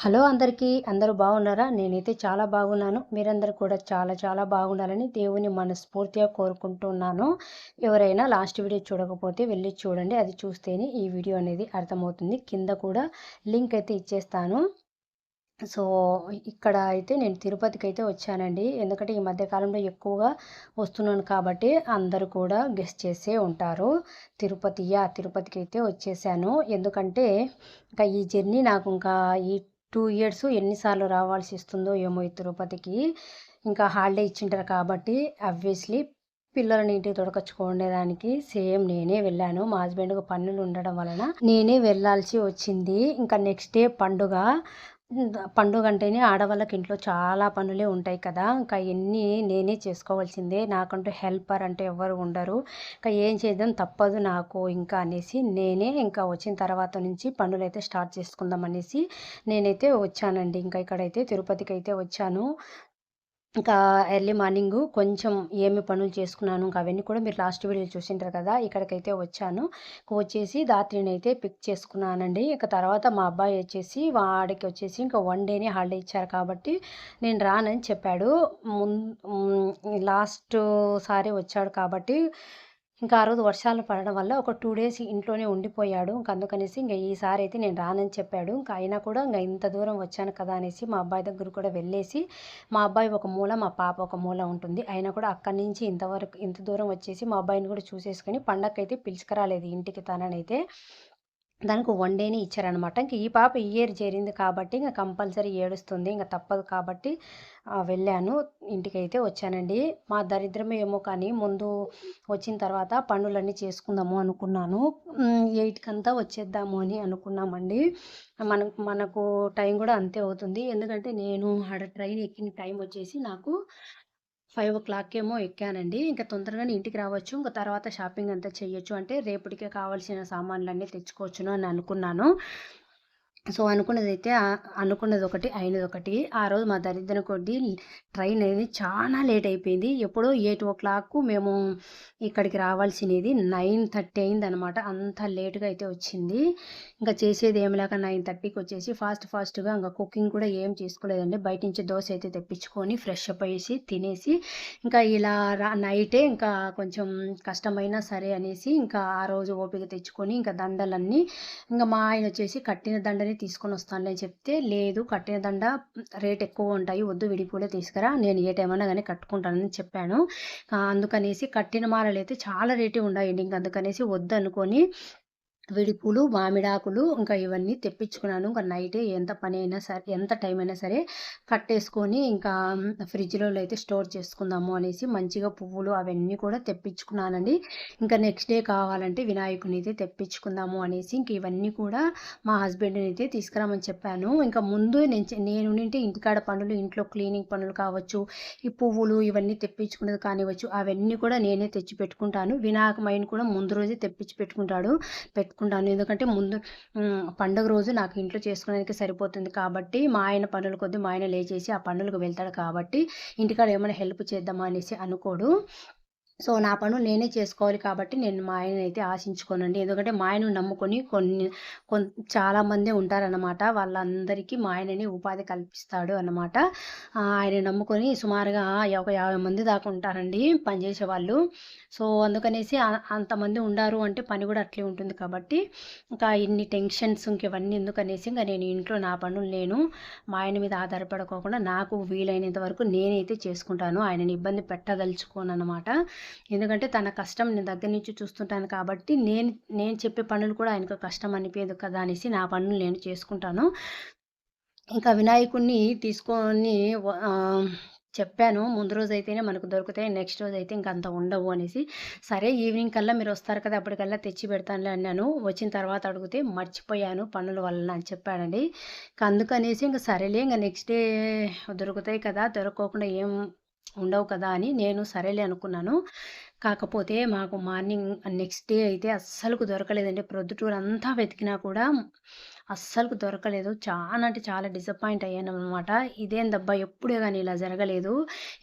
Hello అందరికీ అందరూ బాగున్నారా? నేనైతే చాలా బాగున్నాను. మీరందరూ కూడా చాలా చాలా బాగుండాలని దేవుని మనస్ఫూర్తిగా కోరుకుంటున్నాను. ఎవరైనా లాస్ట్ వీడియో చూడకపోతే వెళ్ళి చూడండి. అది చూస్తేనే ఈ వీడియో అనేది అర్థమవుతుంది. కింద కూడా లింక్ అయితే ఇచ్చేస్తాను. సో ఇక్కడ అయితే నేను తిరుపతికి అయితే వచ్చానండి. ఎందుకంటే ఈ మధ్యకాలంలో ఎక్కువగా వస్తున్నాను కాబట్టి అందరూ కూడా గెస్ట్ చేసే ఉంటారు. తిరుపతియా? తిరుపతికి అయితే వచ్చేసాను. ఎందుకంటే ఇంకా ఈ జర్నీ నాకు ఇంకా ఈ టూ ఇయర్స్ ఎన్నిసార్లు రావాల్సి వస్తుందో ఏమో ఈ తిరుపతికి. ఇంకా హాలిడే ఇచ్చింటారు కాబట్టి అబ్వియస్లీ పిల్లలని ఇంటికి తొడకొచ్చుకునేదానికి సేమ్ నేనే వెళ్ళాను. మా హస్బెండ్కి పన్నులు ఉండడం వలన నేనే వెళ్ళాల్సి వచ్చింది. ఇంకా నెక్స్ట్ డే పండుగ. పండుగ అంటేనే ఆడవాళ్ళకి ఇంట్లో చాలా పనులే ఉంటాయి కదా. ఇంకా ఎన్ని నేనే చేసుకోవాల్సిందే. నాకంటూ హెల్పర్ అంటే ఎవరు ఉండరు. ఇంకా ఏం చేద్దాం? తప్పదు నాకు ఇంకా అనేసి నేనే ఇంకా వచ్చిన తర్వాత నుంచి పనులు అయితే స్టార్ట్ చేసుకుందాం అనేసి నేనైతే వచ్చానండి. ఇంకా ఇక్కడైతే తిరుపతికి అయితే వచ్చాను. ఇంకా ఎర్లీ మార్నింగ్ కొంచెం ఏమి పనులు చేసుకున్నాను ఇంకా అవన్నీ కూడా మీరు లాస్ట్ వీడియో చూసింటారు కదా ఇక్కడికైతే వచ్చాను. వచ్చేసి దాత్రిని అయితే పిక్ చేసుకున్నానండి. ఇక తర్వాత మా అబ్బాయి వచ్చేసి వాడికి వచ్చేసి ఇంకా వన్ డేనే హాలిడే ఇచ్చారు కాబట్టి నేను రానని చెప్పాడు. ముందు లాస్ట్ సారి వచ్చాడు కాబట్టి ఇంకా ఆ రోజు వర్షాలు పడడం వల్ల ఒక టూ డేస్ ఇంట్లోనే ఉండిపోయాడు. ఇంకా అందుకనేసి ఇంకా ఈసారి అయితే నేను రానని చెప్పాడు. ఇంకా అయినా కూడా ఇంకా ఇంత దూరం వచ్చాను కదా అనేసి మా అబ్బాయి దగ్గర కూడా వెళ్ళేసి మా అబ్బాయి ఒక మూల మా పాప ఒక మూల ఉంటుంది. అయినా కూడా అక్కడి నుంచి ఇంతవరకు ఇంత దూరం వచ్చేసి మా అబ్బాయిని కూడా చూసేసుకొని పండగకైతే పిలుచుకురాలేదు ఇంటికి తననైతే. దానికి వన్ డేనే ఇచ్చారనమాట ఇంక ఈ పాప ఈ ఇయర్ చేరింది కాబట్టి ఇంకా కంపల్సరీ ఏడుస్తుంది. ఇంకా తప్పదు కాబట్టి వెళ్ళాను. ఇంటికి అయితే వచ్చానండి. మా దరిద్రమే ఏమో కానీ ముందు వచ్చిన తర్వాత పనులన్నీ చేసుకుందాము అనుకున్నాను. ఎయిట్కి అంతా వచ్చేద్దాము అని అనుకున్నామండి. మన మనకు టైం కూడా అంతే అవుతుంది. ఎందుకంటే నేను ఆడ ట్రైన్ ఎక్కిన టైం వచ్చేసి నాకు ఫైవ్ ఓ క్లాక్ ఏమో ఎక్కానండి. ఇంకా తొందరగానే ఇంటికి రావచ్చు. ఇంకా తర్వాత షాపింగ్ అంతా చేయొచ్చు. అంటే రేపటికే కావాల్సిన సామాన్లన్నీ తెచ్చుకోవచ్చును అని అనుకున్నాను. సో అనుకున్నది అయితే అనుకున్నది ఒకటి అయినది ఒకటి ఆ రోజు మా దరిద్రం కొద్ది ట్రైన్ అనేది చాలా లేట్ అయిపోయింది ఎప్పుడో ఎయిట్ ఓ క్లాక్ మేము ఇక్కడికి రావాల్సినది నైన్ థర్టీ అయింది అనమాట అంత లేట్గా అయితే వచ్చింది. ఇంకా చేసేది ఏమిలాక నైన్ థర్టీకి వచ్చేసి ఫాస్ట్ ఫాస్ట్గా ఇంకా కుకింగ్ కూడా ఏం చేసుకోలేదండి. బయట నుంచి దోశ అయితే తెప్పించుకొని ఫ్రెష్ అప్ అయ్యేసి తినేసి ఇంకా ఇలా నైటే ఇంకా కొంచెం కష్టమైనా సరే అనేసి ఇంకా ఆ రోజు ఓపిక తెచ్చుకొని ఇంకా దండలన్నీ ఇంకా మా ఆయన వచ్చేసి కట్టిన దండని తీసుకొని వస్తానులే చెప్తే లేదు కట్టిన దండ రేట్ ఎక్కువ ఉంటాయి వద్దు విడిపూలే తీసుకురా నేను ఏ టైం అయినా కానీ కట్టుకుంటానని చెప్పాను. అందుకనేసి కట్టిన మాలలు అయితే చాలా రేటు ఉన్నాయండి ఇంక అందుకనేసి వద్దు అనుకొని విడిపూలు మామిడాకులు ఇంకా ఇవన్నీ తెప్పించుకున్నాను. ఇంకా నైట్ ఎంత పని అయినా సరే ఎంత టైం అయినా సరే కట్టేసుకొని ఇంకా ఫ్రిడ్జ్లో అయితే స్టోర్ చేసుకుందాము అనేసి మంచిగా పువ్వులు అవన్నీ కూడా తెప్పించుకున్నానండి. ఇంకా నెక్స్ట్ డే కావాలంటే వినాయకుని అయితే తెప్పించుకుందాము అనేసి ఇంక ఇవన్నీ కూడా మా హస్బెండ్ని అయితే తీసుకురామని చెప్పాను. ఇంకా ముందు నేను నేను ఉంటే ఇంటికాడ పనులు ఇంట్లో క్లీనింగ్ పనులు కావచ్చు ఈ పువ్వులు ఇవన్నీ తెప్పించుకునేది కానివచ్చు అవన్నీ కూడా నేనే తెచ్చి పెట్టుకుంటాను వినాయకమైన కూడా ముందు రోజే తెప్పించి పెట్టుకుంటాడు. పెట్టు పెట్టుకుంటాను ఎందుకంటే ముందు పండుగ రోజు నాకు ఇంట్లో చేసుకోవడానికి సరిపోతుంది కాబట్టి మా ఆయన పనుల కొద్దీ మా ఆయన లేచేసి ఆ పనులకు వెళ్తాడు కాబట్టి ఇంటికాడ ఏమైనా హెల్ప్ చేద్దామా అనేసి అనుకోడు. సో నా పనులు నేనే చేసుకోవాలి కాబట్టి నేను మా ఆయన అయితే ఆశించుకోనండి. ఎందుకంటే మా ఆయన నమ్ముకొని కొన్ని కొన్ చాలామందే ఉంటారన్నమాట. వాళ్ళందరికీ మా ఆయనని ఉపాధి కల్పిస్తాడు అనమాట ఆయన నమ్ముకొని సుమారుగా ఒక యాభై మంది దాకా ఉంటారండి పనిచేసే వాళ్ళు. సో అందుకనేసి అంతమంది ఉండారు అంటే పని కూడా అట్లే ఉంటుంది కాబట్టి ఇంకా ఇన్ని టెన్షన్స్ ఇంకవన్నీ ఎందుకనేసి ఇంకా నేను ఇంట్లో నా పనులు నేను మా ఆయన మీద ఆధారపడుకోకుండా నాకు వీలైనంత వరకు నేనైతే చేసుకుంటాను. ఆయనని ఇబ్బంది పెట్టదలుచుకోను అనమాట ఎందుకంటే తన కష్టం నేను దగ్గర నుంచి చూస్తుంటాను కాబట్టి నేను నేను చెప్పే పనులు కూడా ఆయనకు కష్టం అనిపించదు కదా అనేసి నా పనులు నేను చేసుకుంటాను. ఇంకా వినాయకుడిని తీసుకొని చెప్పాను. ముందు రోజు అయితేనే మనకు దొరుకుతాయి నెక్స్ట్ రోజు అయితే ఇంకంత ఉండవు అనేసి. సరే ఈవినింగ్ కల్లా మీరు వస్తారు కదా అప్పటికల్లా తెచ్చి పెడతానులే అన్నాను. వచ్చిన తర్వాత అడిగితే మర్చిపోయాను పనుల వల్ల అని చెప్పాడండి. అందుకనేసి ఇంకా సరేలే ఇంకా నెక్స్ట్ డే దొరుకుతాయి కదా దొరకకుండా ఏం ఉండవు కదా అని నేను సరేలే అనుకున్నాను. కాకపోతే మాకు మార్నింగ్ నెక్స్ట్ డే అయితే అస్సలకు దొరకలేదండి. ప్రొద్దుటూరు అంతా వెతికినా కూడా అస్సలకు దొరకలేదు. చాలా అంటే చాలా డిసప్పాయింట్ అయ్యాను అనమాట ఇదేందబ్బా ఎప్పుడే కానీ ఇలా జరగలేదు.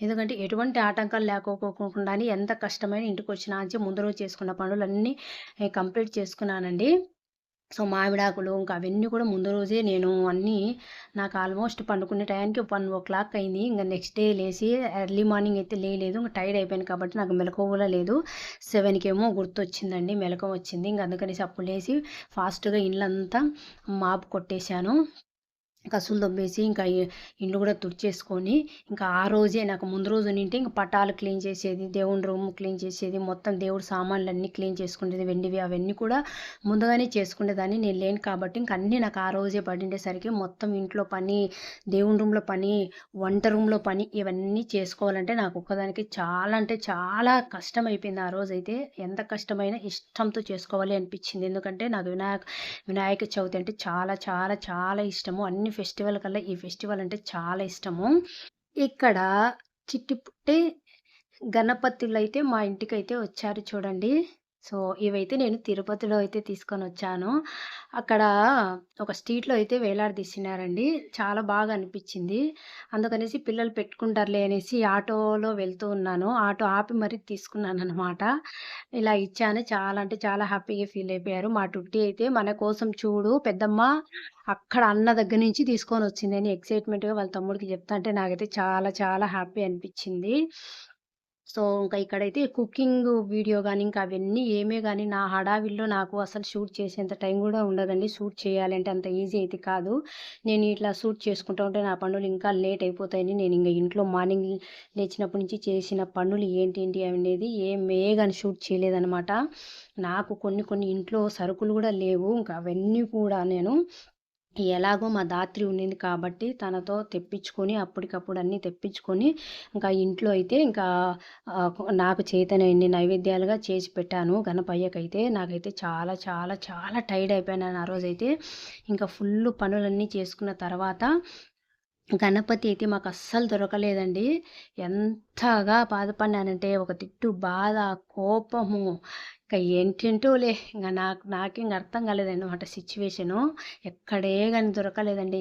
ఎందుకంటే ఎటువంటి ఆటంకాలు లేకపోకుండా ఎంత కష్టమైన ఇంటికి వచ్చినా అని ముందు రోజు చేసుకున్న పనులన్నీ కంప్లీట్ చేసుకున్నానండి. సో మామిడాకులు ఇంకా అవన్నీ కూడా ముందు రోజే నేను అన్నీ నాకు ఆల్మోస్ట్ పండుకునే టైంకి వన్ ఓ క్లాక్ అయింది. ఇంకా నెక్స్ట్ డే లేచి ఎర్లీ మార్నింగ్ అయితే లేలేదు. ఇంకా టైర్డ్ అయిపోయాను కాబట్టి నాకు మెలకువ కూడా లేదు. సెవెన్కి ఏమో గుర్తొచ్చిందండి మెలకువ వచ్చింది. ఇంకా అందుకనేసి అప్పుడు లేచి ఫాస్ట్గా ఇల్లంతా మాపు కొట్టేశాను. కసులు దొబ్బేసి ఇంకా ఇండ్లు కూడా తుడిచేసుకొని ఇంకా ఆ రోజే నాకు ముందు రోజు నింటే ఇంకా పటాలు క్లీన్ చేసేది దేవుని రూమ్ క్లీన్ చేసేది మొత్తం దేవుడి సామాన్లు అన్నీ క్లీన్ చేసుకునేది వెండివి అవన్నీ కూడా ముందుగానే చేసుకునేదాన్ని నేను లేను కాబట్టి ఇంక అన్నీ నాకు ఆ రోజే పడిండేసరికి మొత్తం ఇంట్లో పని దేవుని రూమ్లో పని వంట రూమ్లో పని ఇవన్నీ చేసుకోవాలంటే నాకు ఒక్కదానికి చాలా అంటే చాలా కష్టం అయిపోయింది ఆ రోజు అయితే. ఎంత కష్టమైనా ఇష్టంతో చేసుకోవాలి అనిపించింది. ఎందుకంటే నాకు వినాయక వినాయక చవితి అంటే చాలా చాలా చాలా ఇష్టము. అన్ని ఫెస్టివల్ కల్లా ఈ ఫెస్టివల్ అంటే చాలా ఇష్టము. ఇక్కడ చిట్టిపుట్టి గణపతులు అయితే మా ఇంటికైతే వచ్చారు చూడండి. సో ఇవైతే నేను తిరుపతిలో అయితే తీసుకొని వచ్చాను. అక్కడ ఒక స్ట్రీట్లో అయితే వేలాడదీసినారండి. చాలా బాగా అనిపించింది. అందుకనేసి పిల్లలు పెట్టుకుంటారులే అనేసి ఆటోలో వెళ్తూ ఉన్నాను. ఆటో ఆపి మరీ తీసుకున్నాను అనమాట ఇలా ఇచ్చాను. చాలా అంటే చాలా హ్యాపీగా ఫీల్ అయిపోయారు. మా టుట్టి అయితే మన కోసం చూడు పెద్దమ్మ అక్కడ అన్న దగ్గర నుంచి తీసుకొని వచ్చింది అని ఎక్సైట్మెంట్గా వాళ్ళ తమ్ముడికి చెప్తా అంటే నాకైతే చాలా చాలా హ్యాపీ అనిపించింది. సో ఇంకా ఇక్కడైతే కుకింగ్ వీడియో కానీ ఇంకా అవన్నీ ఏమే కానీ నా హడావిల్లో నాకు అసలు షూట్ చేసేంత టైం కూడా ఉండదండి. షూట్ చేయాలంటే అంత ఈజీ అయితే కాదు. నేను ఇట్లా షూట్ చేసుకుంటూ ఉంటే నా పనులు ఇంకా లేట్ అయిపోతాయని నేను ఇంకా ఇంట్లో మార్నింగ్ లేచినప్పటి నుంచి చేసిన పనులు ఏంటి ఏంటి అనేది ఏమే కానీ షూట్ చేయలేదనమాట నాకు కొన్ని కొన్ని ఇంట్లో సరుకులు కూడా లేవు. ఇంకా అవన్నీ కూడా నేను ఎలాగో మా దాత్రి ఉండింది కాబట్టి తనతో తెప్పించుకొని అప్పటికప్పుడు అన్నీ తెప్పించుకొని ఇంకా ఇంట్లో అయితే ఇంకా నాకు చేతనైంది నైవేద్యాలుగా చేసి పెట్టాను. గణపయ్యకైతే నాకైతే చాలా చాలా చాలా టైర్డ్ అయిపోయాను ఆ రోజైతే. ఇంకా ఫుల్ పనులన్నీ చేసుకున్న తర్వాత గణపతి అయితే మాకు అస్సలు దొరకలేదండి. ఎంతగా బాధపడినానంటే ఒక తిట్టు బాధ కోపము ఇంకా ఏంటేంటోలే ఇంకా నాకు నాకేం అర్థం కాలేదన్నమాట సిచ్యువేషను ఎక్కడే కానీ దొరకలేదండి.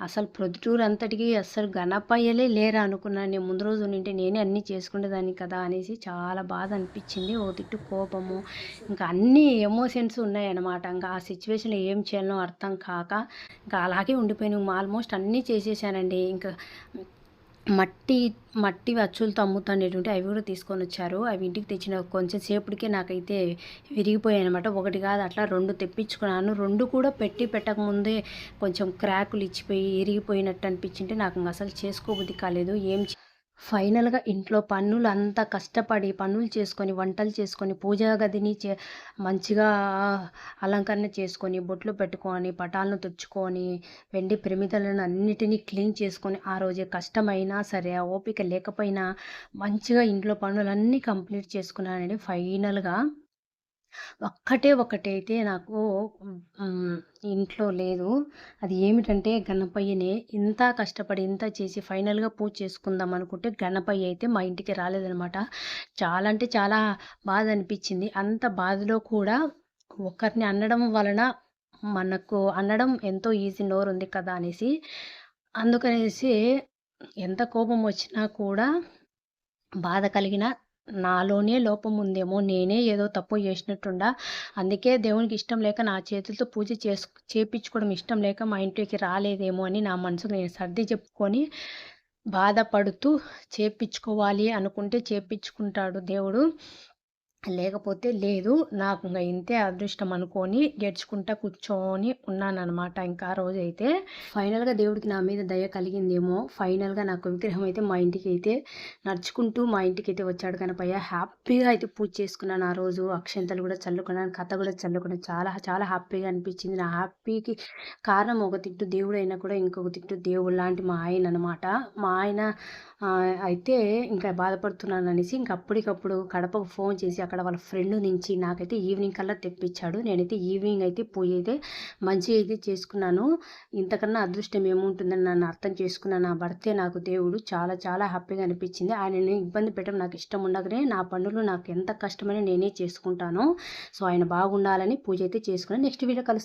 అసలు ప్రొద్దుటూరు అంతటికి అస్సలు గణపయ్యలే లేరా అనుకున్నాను. నేను ముందు రోజు ఉంటే నేనే అన్నీ చేసుకునేదాన్ని కదా అనేసి చాలా బాధ అనిపించింది. ఓ తిట్టు కోపము ఇంకా అన్ని ఎమోషన్స్ ఉన్నాయన్నమాట. ఇంకా ఆ సిచ్యువేషన్లో ఏం చేయాలో అర్థం కాక ఇంకా అలాగే ఉండిపోయాను. ఆల్మోస్ట్ అన్నీ చేసేసానండి. ఇంకా మట్టి మట్టి అచ్చులతో అమ్ముతానేటువంటి అవి కూడా తీసుకొని వచ్చారు. అవి ఇంటికి తెచ్చిన కొంచెం సేపటికే నాకైతే విరిగిపోయాయి అనమాట ఒకటి కాదు అట్లా రెండు తెప్పించుకున్నాను. రెండు కూడా పెట్టి పెట్టకముందే కొంచెం క్రాకులు ఇచ్చిపోయి ఇరిగిపోయినట్టు అనిపించింటే నాకు అసలు చేసుకోబుద్ధి కాలేదు. ఏం ఫైనల్గా ఇంట్లో పనులు అంతా కష్టపడి పనులు చేసుకొని వంటలు చేసుకొని పూజా గదిని చే మంచిగా అలంకరణ చేసుకొని బొట్లు పెట్టుకొని పటాలను తుడుచుకొని వెండి ప్రమిదలను అన్నిటినీ క్లీన్ చేసుకొని ఆ రోజే కష్టమైనా సరే ఓపిక లేకపోయినా మంచిగా ఇంట్లో పనులన్నీ కంప్లీట్ చేసుకున్నానండి ఫైనల్గా ఒక్కటే ఒకటైతే నాకు ఇంట్లో లేదు. అది ఏమిటంటే గణపయ్యనే ఇంత కష్టపడి ఇంత చేసి ఫైనల్గా పూజ చేసుకుందాం అనుకుంటే గణపయ్య అయితే మా ఇంటికి రాలేదనమాట చాలా అంటే చాలా బాధ అనిపించింది అంత బాధలో కూడా ఒకరిని అనడం వలన మనకు అనడం ఎంతో ఈజీ నోరు ఉంది కదా అనేసి అందుకనేసి ఎంత కోపం వచ్చినా కూడా బాధ కలిగిన నాలోనే లోపం ఉందేమో నేనే ఏదో తప్పు చేసినట్టుండా. అందుకే దేవునికి ఇష్టం లేక నా చేతులతో పూజ చేసు చేపించుకోవడం ఇష్టం లేక మా ఇంటికి రాలేదేమో అని నా మనసుకు నేను సర్ది చెప్పుకొని బాధపడుతూ చేపించుకోవాలి అనుకుంటే చేపించుకుంటాడు దేవుడు. లేకపోతే లేదు నాకు ఇంకా ఇంతే అదృష్టం అనుకొని గెడ్చుకుంటా కూర్చొని ఉన్నానమాట ఇంకా ఆ రోజు అయితే ఫైనల్గా దేవుడికి నా మీద దయ కలిగిందేమో ఫైనల్గా నాకు విగ్రహం అయితే మా ఇంటికి అయితే నడుచుకుంటూ మా ఇంటికి అయితే వచ్చాడు కనపయ్య. హ్యాపీగా అయితే పూజ చేసుకున్నాను ఆ రోజు. అక్షంతలు కూడా చల్లుకున్నాను కథ కూడా చల్లుకున్నాను. చాలా చాలా హ్యాపీగా అనిపించింది. నా హ్యాపీకి కారణం ఒక తిట్టు దేవుడు అయినా కూడా ఇంకొక తిట్టు దేవుడు లాంటి మా ఆయన అనమాట మా ఆయన అయితే ఇంకా బాధపడుతున్నాను అనేసి ఇంక అప్పటికప్పుడు కడపకు ఫోన్ చేసి అక్కడ వాళ్ళ ఫ్రెండ్ నుంచి నాకైతే ఈవినింగ్ కల్లా తెప్పించాడు. నేనైతే ఈవినింగ్ అయితే పోయి అయితే మంచిగా అయితే చేసుకున్నాను. ఇంతకన్నా అదృష్టం ఏముంటుందని నన్ను అర్థం చేసుకున్నాను నా భర్తే నాకు దేవుడు చాలా చాలా హ్యాపీగా అనిపించింది. ఆయనని ఇబ్బంది పెట్టడం నాకు ఇష్టం ఉండగానే నా పనులు నాకు ఎంత కష్టమైనా నేనే చేసుకుంటాను. సో ఆయన బాగుండాలని పూజ అయితే చేసుకున్నాను. నెక్స్ట్ వీడియో కలుస్తాను